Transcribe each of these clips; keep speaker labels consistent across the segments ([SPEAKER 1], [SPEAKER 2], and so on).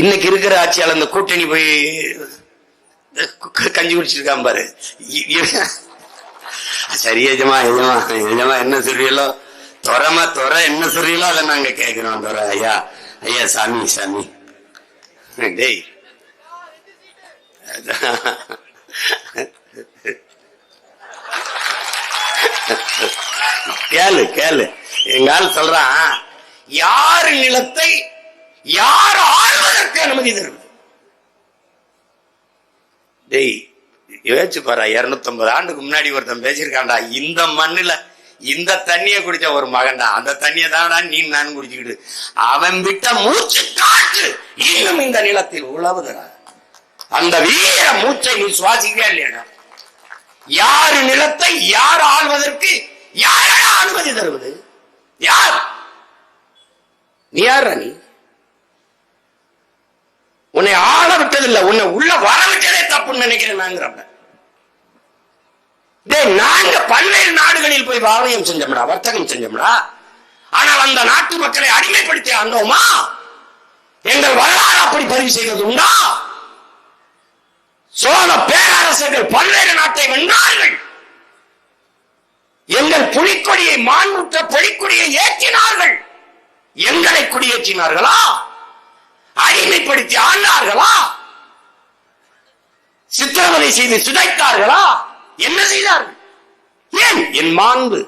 [SPEAKER 1] இன்னைக்கு இருக்கிற ஆட்சியாளர் அந்த கூட்டணி போய் கஞ்சி குடிச்சிருக்கான் பாரு சரி எஜமா எஜமா எஜமா என்ன சொல்றீங்களோ துறமா துற என்ன சொல்றீங்களோ அதை நாங்க கேட்கிறோம் துற ஐயா ஐயா சாமி சாமி டேய் கேளு கேளு எங்கால் சொல்றான் யார் நிலத்தை யார் யாருக்கு அனுமதி தருவது டெய் யோசிச்சு பாரு ஆண்டுக்கு முன்னாடி ஒருத்தன் பேசியிருக்காண்டா இந்த மண்ணில் இந்த தண்ணியை குடிச்ச ஒரு மகன்டா அந்த தண்ணியை நீ நான் அவன் விட்ட மூச்சு காற்று இன்னும் இந்த நிலத்தில் உழவுதுடா அந்த வீர மூச்சை நீ சுவாசிக்கவே இல்லையடா நிலத்தை யார் ஆள்வதற்கு யாரடா அனுமதி தருவது யார் நீ யார் நீ உன்னை ஆள விட்டது உன்னை உள்ள வர விட்டதே தப்புன்னு நினைக்கிறேன் நாங்க பல்வேறு நாடுகளில் போய் வாரியம் செஞ்சோம்டா வர்த்தகம் செஞ்சோம்டா ஆனால் அந்த நாட்டு மக்களை அடிமைப்படுத்தி ஆண்டோமா எங்கள் வரலாறு அப்படி பதிவு செய்தது உண்டா சோழ பேரரசர்கள் பல்வேறு நாட்டை வென்றார்கள் எங்கள் புலிக்கொடியை மான்முற்ற பொலிக்கொடியை ஏற்றினார்கள் எங்களை குடியேற்றினார்களா அடிமைப்படுத்தி ஆண்டார்களா சித்திரவதை செய்து சிதைத்தார்களா என்ன செய்தார்கள் ஏன் என் மாண்பு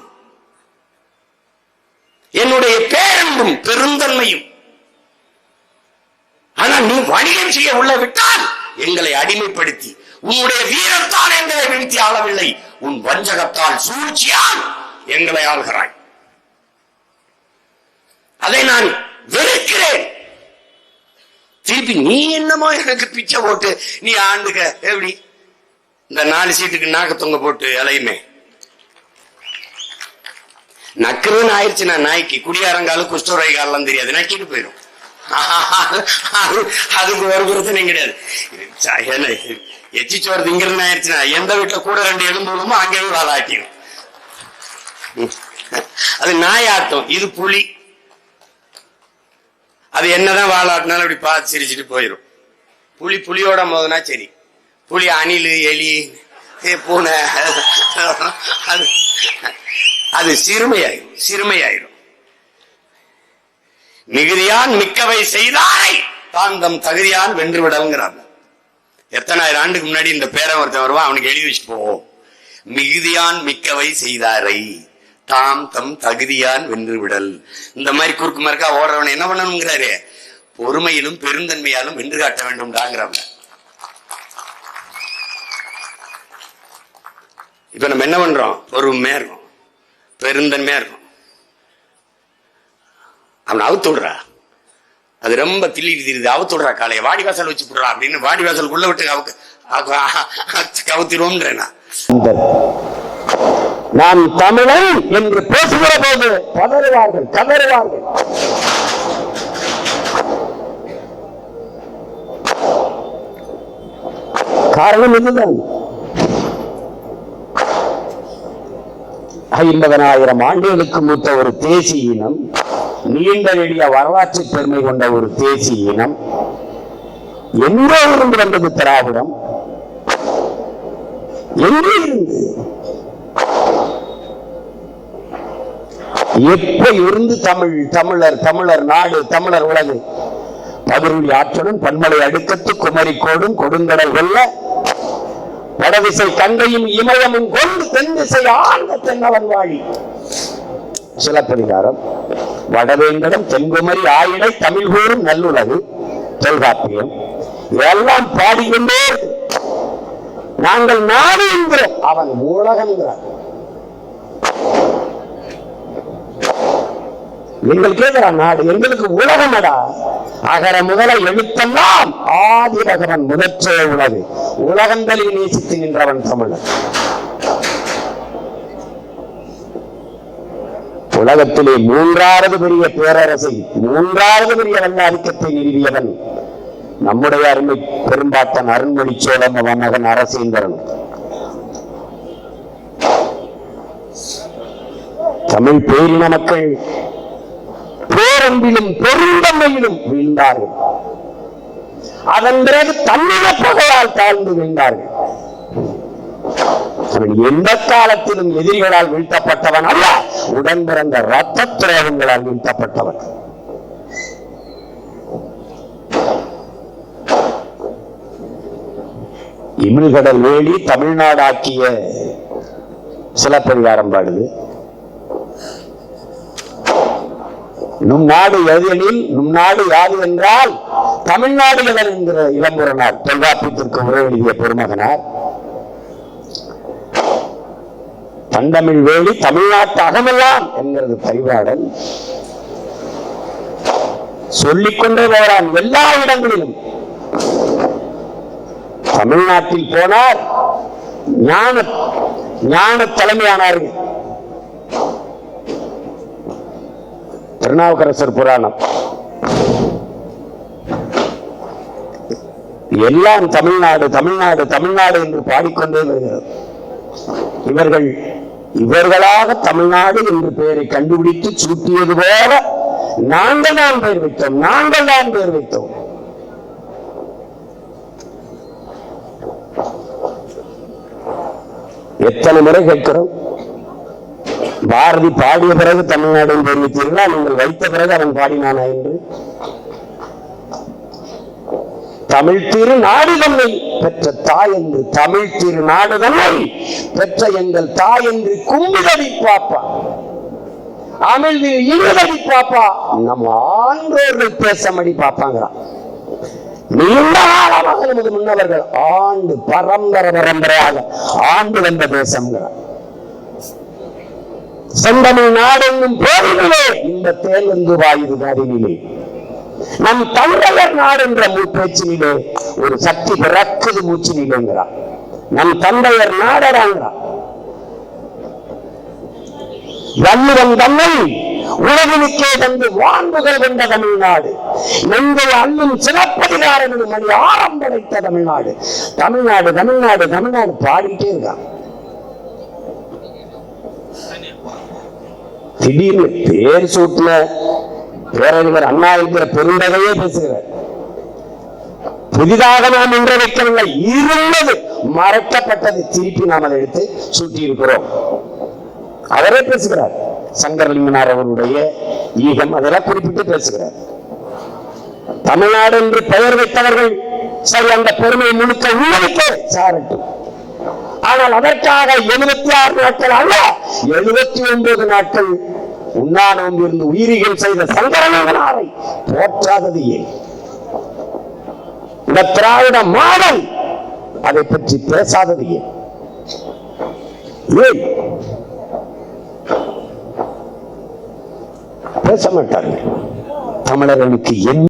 [SPEAKER 1] என்னுடைய பேரன்பும் பெருந்தன்மையும் ஆனால் நீ வணிகம் செய்ய உள்ள விட்டால் எங்களை அடிமைப்படுத்தி உன்னுடைய வீரத்தால் எங்களை வீழ்த்தி ஆளவில்லை உன் வஞ்சகத்தால் சூழ்ச்சியால் எங்களை ஆள்கிறாய் அதை நான் வெறுக்கிறேன் திருப்பி நீ என்னமோ எனக்கு பிச்சை போட்டு நீ ஆண்டுக எப்படி இந்த நாலு சீட்டுக்கு நாக்கத்தொங்க போட்டு இலையுமே ஆயிடுச்சு நான் நாய்க்கு குடியாரங்காலும் குஷ்டரோகிகாலெல்லாம் தெரியாது நக்கிட்டு போயிடும் அதுக்கு ஒரு பிரச்சனையும் கிடையாது எச்சி சோறு திங்கிறன்னு ஆயிடுச்சுன்னா எந்த வீட்டுல கூட ரெண்டு எலும்பு அங்கேயும் வாழாட்டிடும் அது நாய் ஆட்டம் இது புலி அது என்னதான் வாழாட்டினாலும் அப்படி பார்த்து சிரிச்சுட்டு போயிடும் புளி புளியோட மோதுனா சரி புளி அணில் எலி பூனை அது அது சிறுமையாயிரும் சிறுமையாயிரும் மிகுதியான் மிக்கவை செய்தாய் தான் தம் தகுதியான் வென்று விடல்ங்கிறாங்க எத்தனாயிரம் ஆண்டுக்கு முன்னாடி இந்த பேரை ஒருத்தன் வருவான் அவனுக்கு எழுதி வச்சு போவோம் மிகுதியான் மிக்கவை செய்தாரை தாம் தம் தகுதியான் வென்று விடல் இந்த மாதிரி குறுக்கு மறுக்கா ஓடுறவனை என்ன பண்ணணுங்கிறாரு பொறுமையிலும் பெருந்தன்மையாலும் வென்று காட்ட வேண்டும் இப்ப நம்ம என்ன பண்றோம் பொறுமையா இருக்கும் பெருந்தன்மையா இருக்கும் அவன் அவுத்து விடுறா அது ரொம்ப தில்லி திரிது அவுத்து விடுறா காலையை வாடி வாசல் வச்சு விடுறா அப்படின்னு வாடி உள்ள விட்டு அவுக்கு கவுத்திடுவோம்ன்றேன் நாம் தமிழன் என்று பேசுகிற போது தவறுவார்கள் தவறுவார்கள் காரணம் இதுதான் ஐம்பதனாயிரம் ஆண்டுகளுக்கு மூத்த ஒரு தேசிய இனம் நீண்ட எளிய வரலாற்று பெருமை கொண்ட ஒரு தேசிய இனம் எங்கே இருந்து வந்தது திராவிடம் எங்கே இருந்து எப்ப இருந்து தமிழ் தமிழர் தமிழர் நாடு தமிழர் உலகு பதிருளி ஆற்றலும் பன்மலை அடுக்கத்து குமரிக்கோடும் கொடுங்கடல் கொள்ள வடதிசை கங்கையும் இமயமும் கொண்டு தென்திசை ஆழ்ந்த தென்னவன் வாழி சிலப்பதிகாரம் வடவேங்கடம் தென்குமரி ஆயிடை தமிழ் கூறும் நல்லுலகு தொல்காப்பியம் இதெல்லாம் பாடிக்கொண்டே நாங்கள் நாடு என்கிறோம் அவன் என்கிறான் எங்களுக்கு எதிரா நாடு எங்களுக்கு உலகமடா அகர முதல எழுத்தெல்லாம் ஆதிரகவன் முதற்ற உலகு உலகங்களில் நேசித்து நின்றவன் தமிழன் உலகத்திலே மூன்றாவது பெரிய பேரரசை மூன்றாவது பெரிய வல்லாதிக்கத்தை நிறுவியவன் நம்முடைய அருமை பெரும்பாட்டன் அருண்மொழி சோழம் அவன் மகன் அரசேந்திரன் தமிழ் பேரின மக்கள் பெரும்பொரும்பிலும் பெருந்தமையிலும் வீழ்ந்தார்கள் அதன் பிறகு தன்னில பகையால் தாழ்ந்து வீழ்ந்தார்கள் எந்த காலத்திலும் எதிரிகளால் வீழ்த்தப்பட்டவன் அல்ல உடன் பிறந்த ரத்த துரோகங்களால் வீழ்த்தப்பட்டவன் இமிழ்கடல் வேலி தமிழ்நாடாக்கிய சிலப்பதிகாரம் பாடுது நும் நாடு எதிரில் நும் நாடு யாது என்றால் தமிழ்நாடு எதன் என்கிற இளம்புறனார் தொல்காப்பியத்திற்கு உரை எழுதிய பெருமகனார் தந்தமிழ் வேலி தமிழ்நாட்டு அகமெல்லாம் என்கிறது பரிபாடல் சொல்லிக்கொண்டே போகிறான் எல்லா இடங்களிலும் தமிழ்நாட்டில் போனார் ஞான ஞான தலைமையானார்கள் திருநாவுக்கரசர் புராணம் எல்லாம் தமிழ்நாடு தமிழ்நாடு தமிழ்நாடு என்று பாடிக்கொண்டே இவர்கள் இவர்களாக தமிழ்நாடு என்று பெயரை கண்டுபிடித்து சூட்டியது போல நாங்கள் தான் பெயர் வைத்தோம் நாங்கள் தான் பெயர் வைத்தோம் எத்தனை முறை கேட்கிறோம் பாரதி பாடிய பிறகு தமிழ்நாடு தெரிவித்தீர்களா நீங்கள் வைத்த பிறகு அவன் பாடினானா என்று தமிழ் திருநாடு தன்னை பெற்ற தாய் என்று தமிழ் திருநாடு தன்னை பெற்ற எங்கள் தாய் என்று கும்பிதடி பாப்பா அமைதியில் இருதடி பாப்பா நம்ம ஆண்டோர்கள் பேசமடி பாப்பாங்கிறான் நீண்ட காலமாக நமது முன்னவர்கள் ஆண்டு பரம்பரை பரம்பரையாக ஆண்டு வந்த தேசம்ங்கிறான் செந்தமிழ் நாடெங்கும் போரினிலே இந்த தேலங்கு வாயு கருவிலே நம் தமிழையர் நாடென்ற பேச்சினிலே ஒரு சக்தி பிறக்குது மூச்சு மூச்சினிலேங்கிறார் நம் தந்தையர் நாடடாங்கிறார் வள்ளுவன் தன்னை உலகினுக்கே தந்து வான்புகள் கொண்ட தமிழ்நாடு நெஞ்சை அன்னும் சிறப்பதிகாரனும் மணி ஆரம் படைத்த தமிழ்நாடு தமிழ்நாடு தமிழ்நாடு தமிழ்நாடு பாடிட்டே இருக்கான் திடீர்னு பேர் சூட்டின பேரறிஞர் அண்ணா என்கிற பெருந்தகையே பேசுகிறார் புதிதாக நாம் இன்று வைக்கவில்லை இருந்தது மறைக்கப்பட்டது திருப்பி நாம் அதை எடுத்து சூட்டி இருக்கிறோம் அவரே பேசுகிறார் சங்கரலிங்கனார் அவருடைய ஈகம் அதெல்லாம் குறிப்பிட்டு பேசுகிறார் தமிழ்நாடு என்று பெயர் வைத்தவர்கள் சரி அந்த பெருமை முழுக்க உள்ளிக்க சாரட்டும் ஆனால் அதற்காக எழுபத்தி ஆறு நாட்கள் அல்ல எழுபத்தி ஒன்பது நாட்கள் உண்ணா உயிரிகள் செய்த சங்கரநாதனாரை போற்றாதது ஏன் இந்த திராவிட மாடல் அதை பற்றி பேசாதது ஏன் ஏன் பேச மாட்டார்கள் தமிழர்களுக்கு என்ன